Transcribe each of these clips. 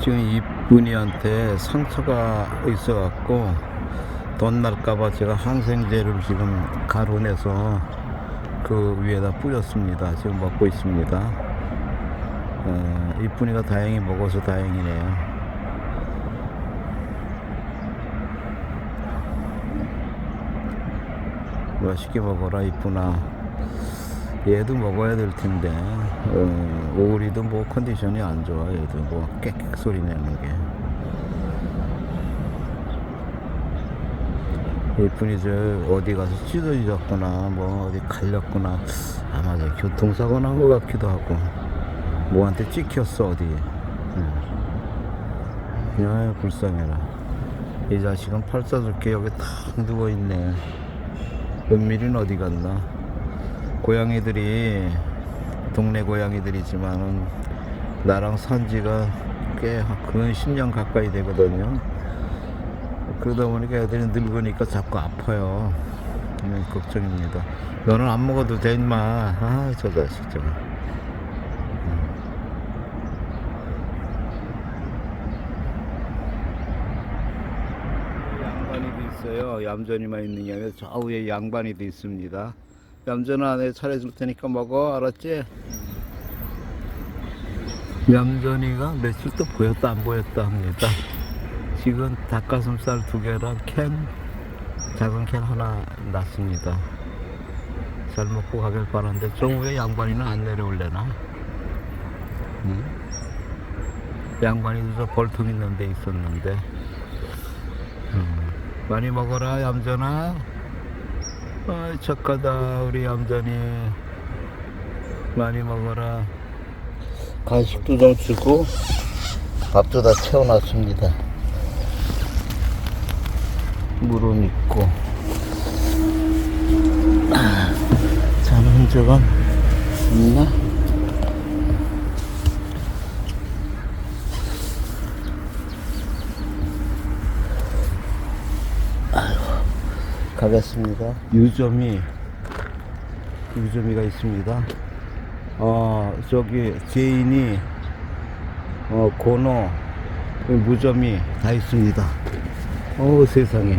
지금 이분이한테 상처가 있어갖고 돈 날까봐 제가 항생제를 지금 가루내서 그 위에다 뿌렸습니다. 지금 먹고 있습니다. 어, 이쁜이가 다행히 먹어서 다행이네요. 맛있게 먹어라 이쁘나 얘도 먹어야 될 텐데. 어, 오리도 뭐 컨디션이 안 좋아 얘도 뭐 깨끗 소리 내는 게. 이쁜이 저 어디 가서 찢어졌거나 뭐 어디 갈렸거나. 아마 저 교통사고 난 것 같기도 하고. 뭐한테 찍혔어 어디. 응. 야 불쌍해라. 이 자식은 팔자좋게 여기 탁 누워있네. 은밀이는 어디 갔나 고양이들이 동네 고양이들이지만은 나랑 산 지가 꽤 근 10년 가까이 되거든요. 그러다 보니까 애들이 늙으니까 자꾸 아파요. 음, 걱정입니다. 너는 안 먹어도 돼 임마. 아 저 자식 좀. 양반이도 있어요. 아니라 저 위에 양반이도 있습니다. 얌전아, 내 차려줄 테니까 먹어. 알았지? 얌전이가 며칠 또 보였다 안 보였다 합니다. 지금 닭가슴살 두 개랑 캔, 작은 캔 하나 났습니다. 잘 먹고 가길 바라는데 저 위에 양반이는 안 내려올래나? 응? 양반이도 저 벌통 있는 데 있었는데 음, 많이 먹어라 얌전아 아 착하다 우리 얌전이 많이 먹어라. 간식도 좀 주고 밥도 다 채워놨습니다. 물은 있고. 아, 자는 흔적은 있나? 가겠습니다. 유점이 유점이가 있습니다. 어 저기 제인이 어 고노 무점이 다 있습니다. 어 세상에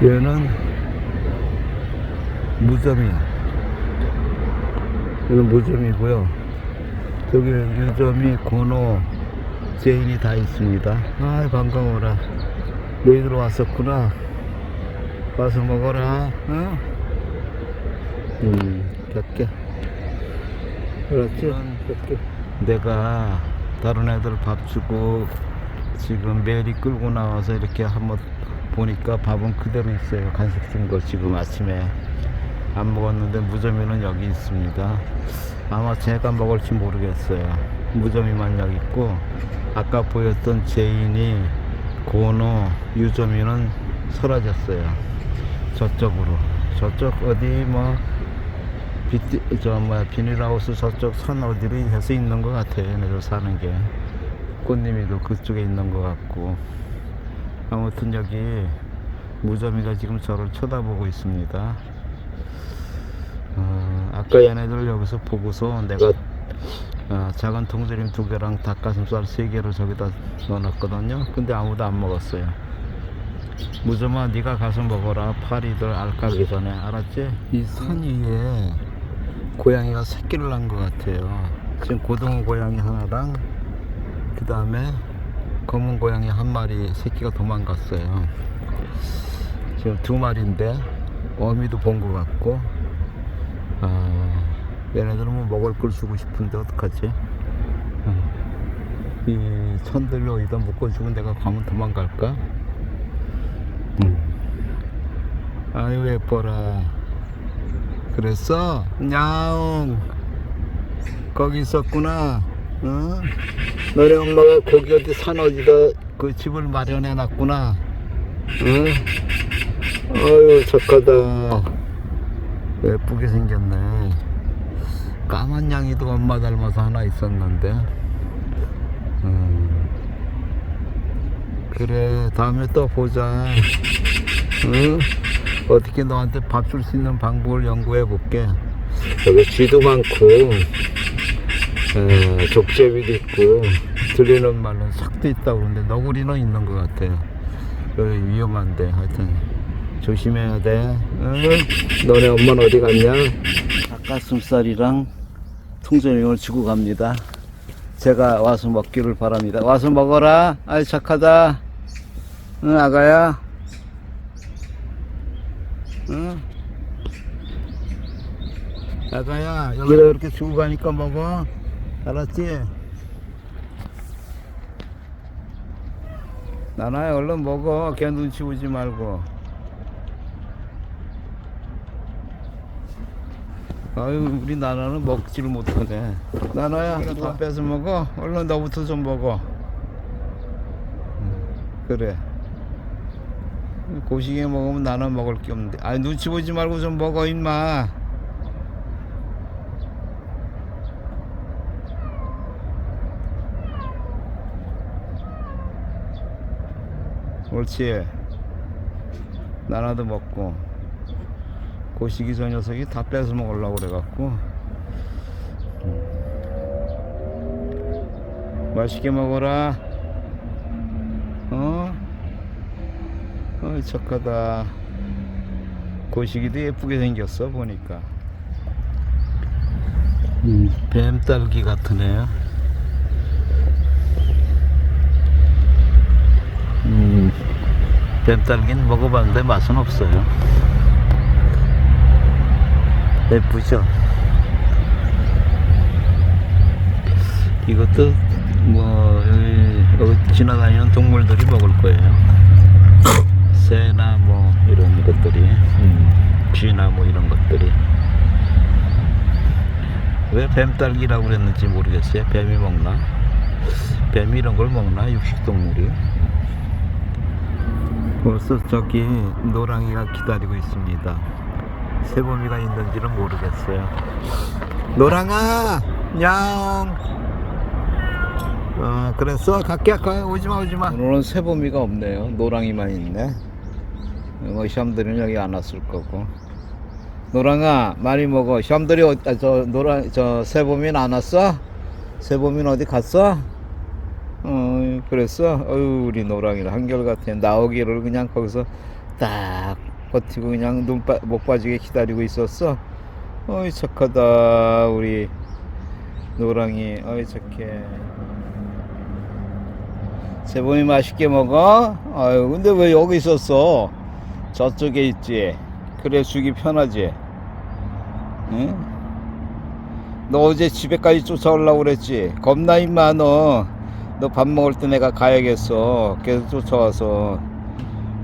얘는 무점이야. 얘는 무점이고요. 저기 유점이 고노 제인이 다 있습니다. 아 반가워라. 너희들 왔었구나. 와서 먹어라. 어? 음, 몇 그렇지? 몇 개. 내가 다른 애들 밥 주고 지금 메리 끌고 나와서 이렇게 한번 보니까 밥은 그대로 있어요. 간식 준 거 지금 아침에 안 먹었는데 무점이는 여기 있습니다. 아마 제가 먹을지 모르겠어요. 무점이만 여기 있고 아까 보였던 제인이 고노 유점이는 사라졌어요. 저쪽으로 저쪽 어디 뭐 비트 저 뭐야 비닐하우스 저쪽 산 어디로 해서 있는 것 같아요. 얘네들 사는 게 꽃님이도 그쪽에 있는 것 같고 아무튼 여기 무점이가 지금 저를 쳐다보고 있습니다. 어, 아까 얘네들 여기서 보고서 내가 어, 작은 통조림 두 개랑 닭가슴살 세 개를 저기다 넣어놨거든요. 근데 아무도 안 먹었어요. 무좀아 네가 가서 먹어라. 파리들 알 까기 전에 알았지? 이 산 위에 고양이가 새끼를 낳은 것 같아요. 지금 고등어 고양이 하나랑 그 다음에 검은 고양이 한 마리 새끼가 도망갔어요. 지금 두 마리인데 어미도 본 것 같고 아, 얘네들은 뭐 먹을 걸 주고 싶은데 어떡하지? 어. 이 천들을 어디다 묶어주고 내가 가면 도망갈까? 음. 아유 예뻐라 그랬어? 야옹 거기 있었구나 어? 너네 엄마가 거기 어디 산 어디다 그 집을 마련해 놨구나 어? 어유 착하다 예쁘게 생겼네 까만 양이도 엄마 닮아서 하나 있었는데 음. 그래 다음에 또 보자 응? 어떻게 너한테 밥 줄 수 있는 방법을 연구해 볼게 여기 쥐도 많고 에, 족제비도 있고 들리는 말은 삭도 있다고 그러는데 너구리는 있는 것 같아요. 그 위험한데 하여튼 조심해야 돼. 응? 너네 엄마는 어디 갔냐? 닭가슴살이랑 통조림을 주고 갑니다. 제가 와서 먹기를 바랍니다. 와서 먹어라. 아이 착하다. 응 아가야. 응. 아가야 여기다 이렇게 주고 가니까 먹어. 알았지? 나나야 얼른 먹어. 걔 눈치 보지 말고. 아유 우리 나나는 먹지를 못하네. 나나야 다 뺏어 먹어. 얼른 너부터 좀 먹어. 음, 그래. 고시게 먹으면 나는 먹을 게 없는데. 아 눈치 보지 말고 좀 먹어 임마. 옳지. 나나도 먹고. 고시기 저 녀석이 다 뺏어 먹으려고 그래갖고. 음. 맛있게 먹어라. 어? 어, 착하다. 고시기도 예쁘게 생겼어, 보니까. 음, 뱀딸기 애야. 음, 뱀딸기는 먹어봤는데 맛은 없어요. 예쁘죠? 이것도 뭐 여기, 지나다니는 동물들이 먹을 거예요. 새나 뭐 이런 것들이, 음, 쥐나 뭐 이런 것들이. 왜 뱀딸기라고 그랬는지 모르겠어요. 뱀이 먹나? 뱀이 이런 걸 먹나? 육식동물이. 벌써 저기 노랑이가 기다리고 있습니다. 새봄이가 있는지는 모르겠어요. 노랑아, 냥. 어, 그랬어? 갈게, 가 오지마, 오지마. 오늘은 새봄이가 없네요. 노랑이만 있네. 뭐 시험들은 여기 안 왔을 거고. 노랑아, 많이 먹어. 시험들이 어, 아, 저 노랑, 저 새봄이는 안 왔어? 새봄이는 어디 갔어? 어, 그랬어? 어유 우리 노랑이는 한결같아. 나오기를 그냥 거기서 딱 버티고 그냥 눈 빠, 못 빠지게 기다리고 있었어. 어이, 착하다, 우리 노랑이. 어이, 착해. 세봄이 맛있게 먹어? 아유, 근데 왜 여기 있었어? 저쪽에 있지. 그래, 주기 편하지. 응? 너 어제 집에까지 쫓아오려고 그랬지? 겁나 임마, 너. 너 밥 먹을 때 내가 가야겠어. 계속 쫓아와서.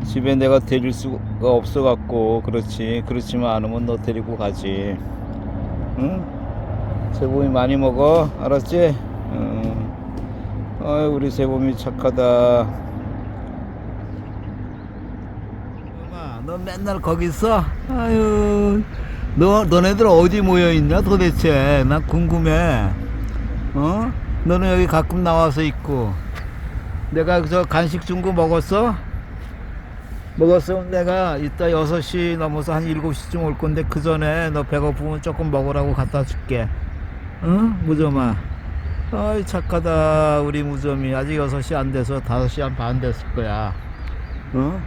집에 내가 데릴 수가 없어 갖고, 그렇지. 그렇지만 않으면 너 데리고 가지. 응? 세봄이 많이 먹어. 알았지? 응. 아유, 우리 세봄이 착하다. 엄마, 너 맨날 거기 있어? 아유, 너, 너네들 어디 모여 있냐 도대체? 나 궁금해. 어? 너는 여기 가끔 나와서 있고. 내가 저 간식 준 거 먹었어? 먹었어? 내가 이따 6시 넘어서 한 7시쯤 올 건데 그 전에 너 배고프면 조금 먹으라고 갖다 줄게. 응? 무점아. 아이 착하다 우리 무점이 아직 6시 안 돼서 5시 한 반 됐을 거야. 어?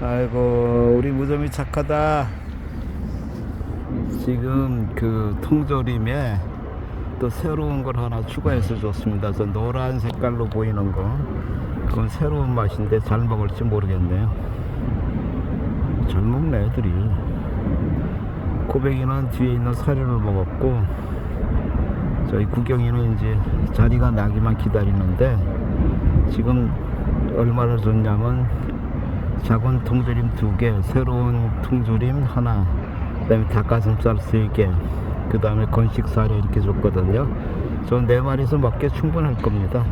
아이고 우리 무점이 착하다. 지금 그 통조림에 또 새로운 걸 하나 추가해서 줬습니다. 저 노란 색깔로 보이는 거. 그건 새로운 맛인데 잘 먹을지 모르겠네요. 잘 먹네 애들이. 고백이는 뒤에 있는 사료를 먹었고 저희 구경이는 이제 자리가 나기만 기다리는데 지금 얼마나 줬냐면 작은 통조림 두 개, 새로운 통조림 하나, 그다음에 닭가슴살 세 개, 그다음에 건식 사료 이렇게 줬거든요. 전네 마리에서 먹기 충분할 겁니다.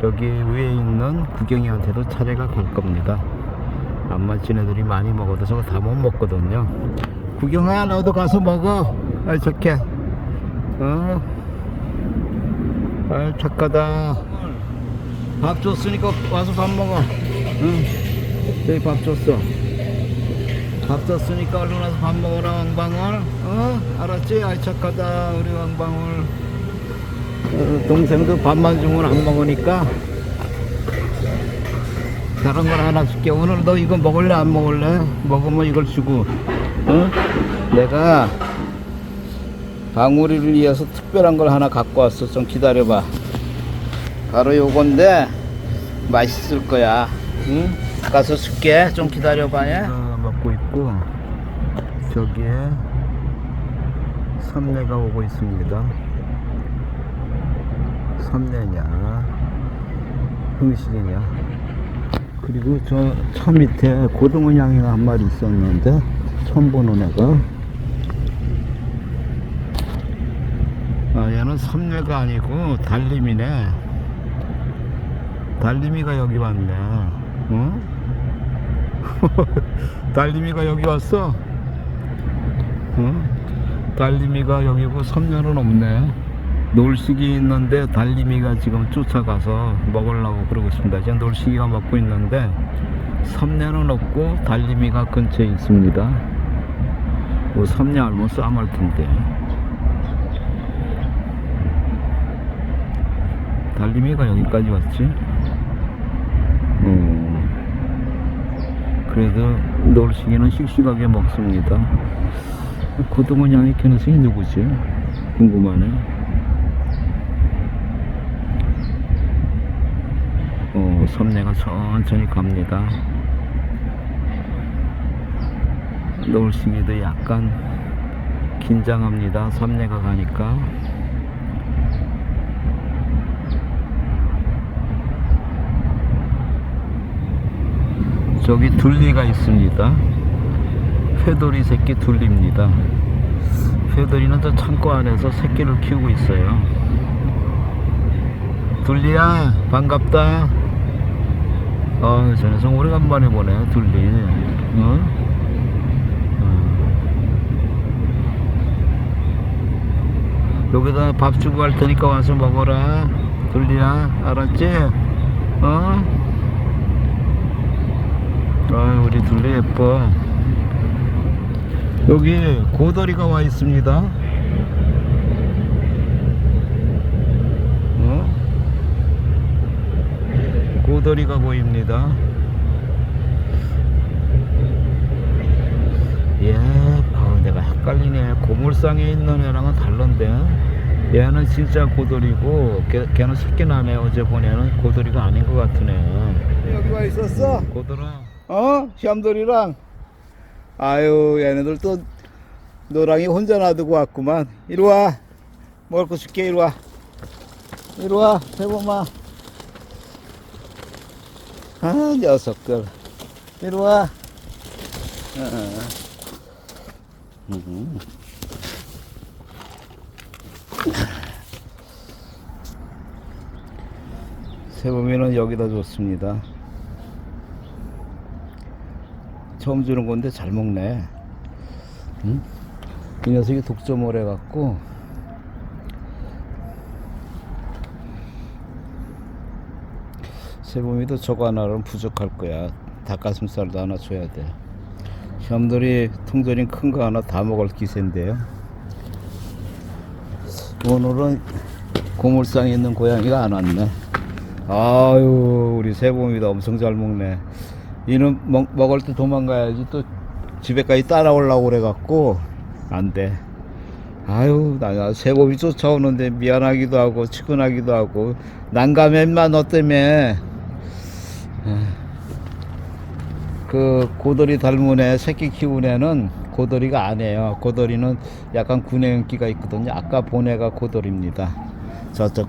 저기 위에 있는 구경이한테도 차례가 갈 겁니다. 아마 지네들이 많이 먹어도 저거 다 못 먹거든요. 구경아 너도 가서 먹어. 아 좋게. 어? 아 착하다. 밥 줬으니까 와서 밥 먹어. 응. 저기 밥 줬어. 밥 줬으니까 얼른 와서 밥 먹어라 왕방울. 어? 알았지? 아 착하다 우리 왕방울. 어, 동생도 밥만 주면 안 먹으니까 다른 걸 하나 줄게. 오늘 너 이거 먹을래 안 먹을래? 먹으면 이걸 주고. 어? 내가 방울이를 위해서 특별한 걸 하나 갖고 왔어. 좀 기다려봐. 바로 요건데 맛있을 거야. 응? 가서 줄게. 좀 기다려봐. 예? 먹고 있고 저기에 삼내가 오고 있습니다. 삼내냐? 흥식이냐? 그리고 저차 밑에 고등어 양이가 한 마리 있었는데 처음 보는 애가. 아 얘는 삼내가 아니고 달림이네. 달림이가 여기 왔네. 어? 달림이가 여기 왔어? 어? 달림이가 여기고 삼녀는 없네 놀식이 있는데 달림이가 지금 쫓아가서 먹으려고 그러고 있습니다. 지금 놀식이가 먹고 있는데 삼녀는 없고 달림이가 근처에 있습니다. 뭐 삼녀 알면 싸움할 텐데. 달림이가 여기까지 왔지? 어. 그래도 놀식이는 씩씩하게 먹습니다. 고등어 양이 캐는승이 누구지? 궁금하네. 어, 섬내가 천천히 갑니다. 노을싱이도 약간 긴장합니다. 섬내가 가니까. 저기 둘리가 있습니다. 회돌이 새끼 둘리입니다. 회돌이는 저 창고 안에서 새끼를 키우고 있어요. 둘리야 반갑다. 아, 저 녀석 오래간만에 보네, 둘리. 어? 어. 여기다 밥 주고 갈 테니까 와서 먹어라. 둘리야, 알았지? 어? 아, 우리 둘리 예뻐. 여기 고다리가 와 있습니다. 어? 고다리가 보입니다. 예, 아, 내가 헷갈리네. 고물상에 있는 애랑은 다른데. 얘는 진짜 고돌이고, 걔, 걔는 새끼 나네. 어제 본 애는 고돌이가 아닌 것 같으네. 여기 와 있었어? 고돌아. 어? 시암돌이랑? 아유, 얘네들 또 노랑이 혼자 놔두고 왔구만. 이리 와. 먹을 거 줄게, 이리 와. 이리 와, 대범아. 아, 녀석들. 이리 와. 어. 음. 세범이는 여기다 줬습니다. 처음 주는 건데 잘 먹네. 응? 이 녀석이 독점을 해갖고 세범이도 저거 하나는 부족할 거야. 닭가슴살도 하나 줘야 돼. 시험들이 통조림 큰 거 하나 다 먹을 기세인데요. 오늘은 고물상에 있는 고양이가 안 왔네. 아유, 우리 세범이도 엄청 잘 먹네. 이는 먹, 먹을 때 도망가야지 또 집에까지 따라오려고 그래갖고 안 돼. 아유, 나 세범이 쫓아오는데 미안하기도 하고 측은하기도 하고 난감해 인마 너 때문에 그 고돌이 닮은 애 새끼 키운 애는 고돌이가 아니에요. 고돌이는 약간 군애인기가 있거든요. 아까 본 애가 고돌입니다. 저쪽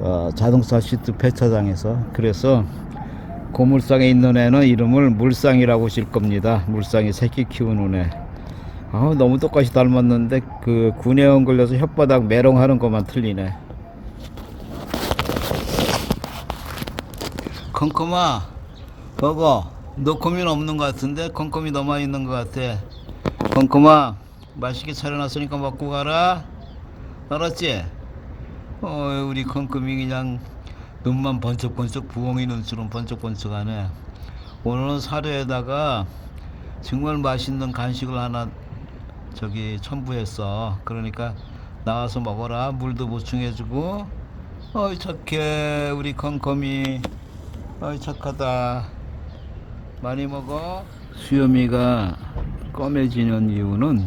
어, 자동차 시트 폐차장에서 그래서 고물상에 있는 애는 이름을 물상이라고 질 겁니다. 물상이 새끼 키우는 애. 아 너무 똑같이 닮았는데 그 군애원 걸려서 혓바닥 메롱하는 것만 틀리네. 컴컴아, 버거. 너 고민 없는 것 같은데 컴컴이 너만 있는 것 같아. 컴컴아, 맛있게 차려놨으니까 먹고 가라. 알았지? 어, 우리 컴컴이 그냥 눈만 번쩍번쩍 부엉이 눈처럼 번쩍번쩍하네. 오늘은 사료에다가 정말 맛있는 간식을 하나 저기 첨부했어. 그러니까 나와서 먹어라. 물도 보충해주고, 어이 착해 우리 컴컴이 어이 착하다. 많이 먹어. 수염이가 검해지는 이유는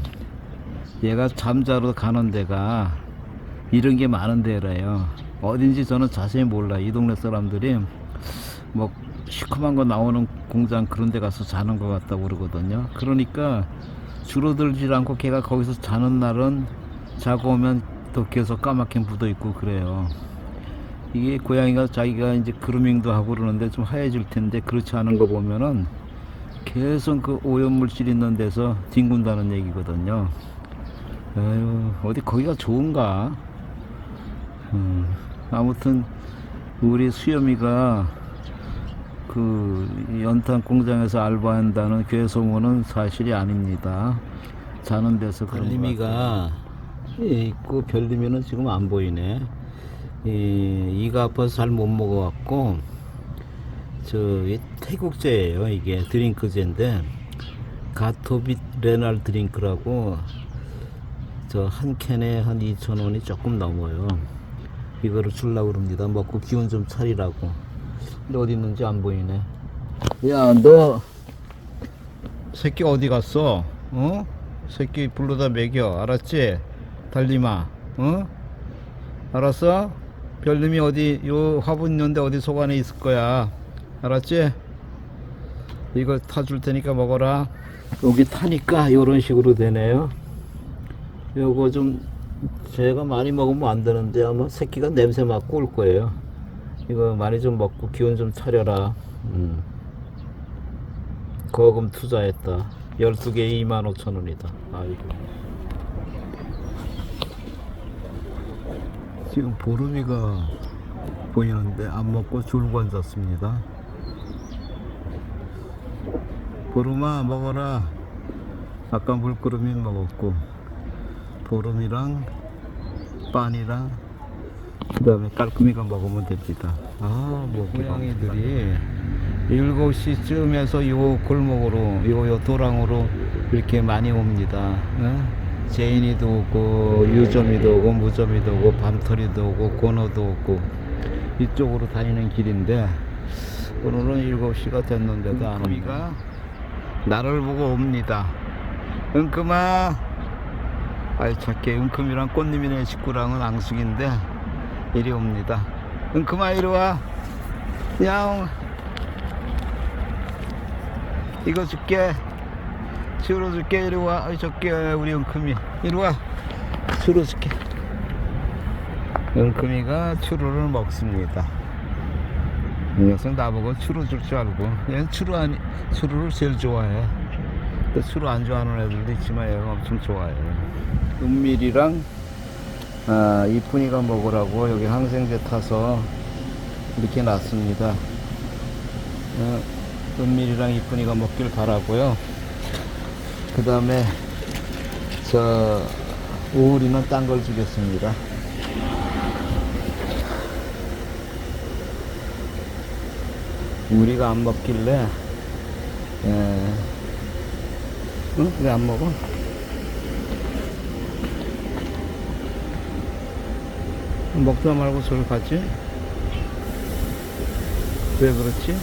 얘가 잠자러 가는 데가 이런 게 많은 데래요. 어딘지 저는 자세히 몰라 이 동네 사람들이 뭐 시커먼 거 나오는 공장 그런 데 가서 자는 것 같다고 그러거든요. 그러니까 줄어들지 않고 걔가 거기서 자는 날은 자고 오면 또 계속 까맣게 묻어 있고 그래요 이게 고양이가 자기가 이제 그루밍도 하고 그러는데 좀 하얘질 텐데 그렇지 않은 거 보면은 계속 그 오염물질 있는 데서 뒹군다는 얘기거든요. 아유, 어디 거기가 좋은가? 음, 아무튼 우리 수염이가 그 연탄 공장에서 알바한다는 교회 소문은 사실이 아닙니다. 자는 데서 그런 별림이가 있고 별림이는 지금 안 보이네. 이, 이가 아파서 잘 못 먹어갖고 저이 태국제예요 이게 드링크제인데 가토빛 레날 드링크라고 저 한 캔에 한 2,000원이 조금 넘어요 이거를 주려고 그럽니다 먹고 기운 좀 차리라고 근데 어디 있는지 안 보이네 야 너 새끼 어디 갔어? 어? 새끼 불러다 먹여 알았지? 달리마 어? 알았어? 별님이 어디 요 화분 있는데 어디 속 안에 있을 거야. 알았지? 이거 타줄 테니까 먹어라. 여기 타니까 요런 식으로 되네요. 요거 좀 제가 많이 먹으면 안 되는데 아마 새끼가 냄새 맡고 올 거예요. 이거 많이 좀 먹고 기운 좀 차려라. 음. 거금 투자했다. 12개에 25,000원이다. 아이고 지금 보름이가 보이는데 안 먹고 줄고 앉았습니다. 보름아 먹어라. 아까 물구름이 먹었고 보름이랑 빤이랑 그 다음에 깔끔이가 먹으면 됩니다. 아, 뭐 고양이들이 7시쯤에서 요 골목으로 요, 요 도랑으로 이렇게 많이 옵니다. 어? 제인이도 오고 유점이도 오고 무점이도 오고 밤털이도 오고 고노도 오고 이쪽으로 다니는 길인데 오늘은 7시가 됐는데도 안 옵니다. 나를 보고 옵니다. 은금아 아이 착해 은금이랑 꽃님이네 식구랑은 앙숙인데 이리 옵니다. 은금아 이리 와. 야옹 이거 줄게. 치워줄게 이리 와. 어이 저게 우리 은큼이. 이리 와. 치워줄게. 은큼이가 추루를 먹습니다. 이 녀석 나보고 추루 줄 줄 알고. 얘는 추루 아니 추루를 제일 좋아해. 또 추루 안 좋아하는 애들도 있지만 얘가 엄청 좋아해. 은밀이랑 아, 이쁜이가 먹으라고 여기 항생제 타서 이렇게 놨습니다. 어, 은밀이랑 이쁜이가 먹길 바라고요 그 다음에 저 우리는 딴 걸 주겠습니다. 우리가 안 먹길래 예. 응? 왜 안 먹어? 먹다 말고 저를 가지? 왜 그렇지?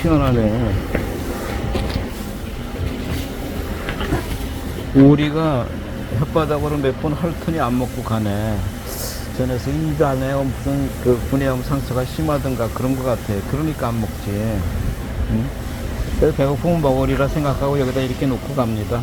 시원하네. 오리가 혓바닥으로 몇 번 핥더니 안 먹고 가네. 전에서 인간에 무슨 그 분해염 상처가 심하던가 그런 것 같아. 그러니까 안 먹지. 응? 그래서 배고프면 먹으리라 생각하고 여기다 이렇게 놓고 갑니다.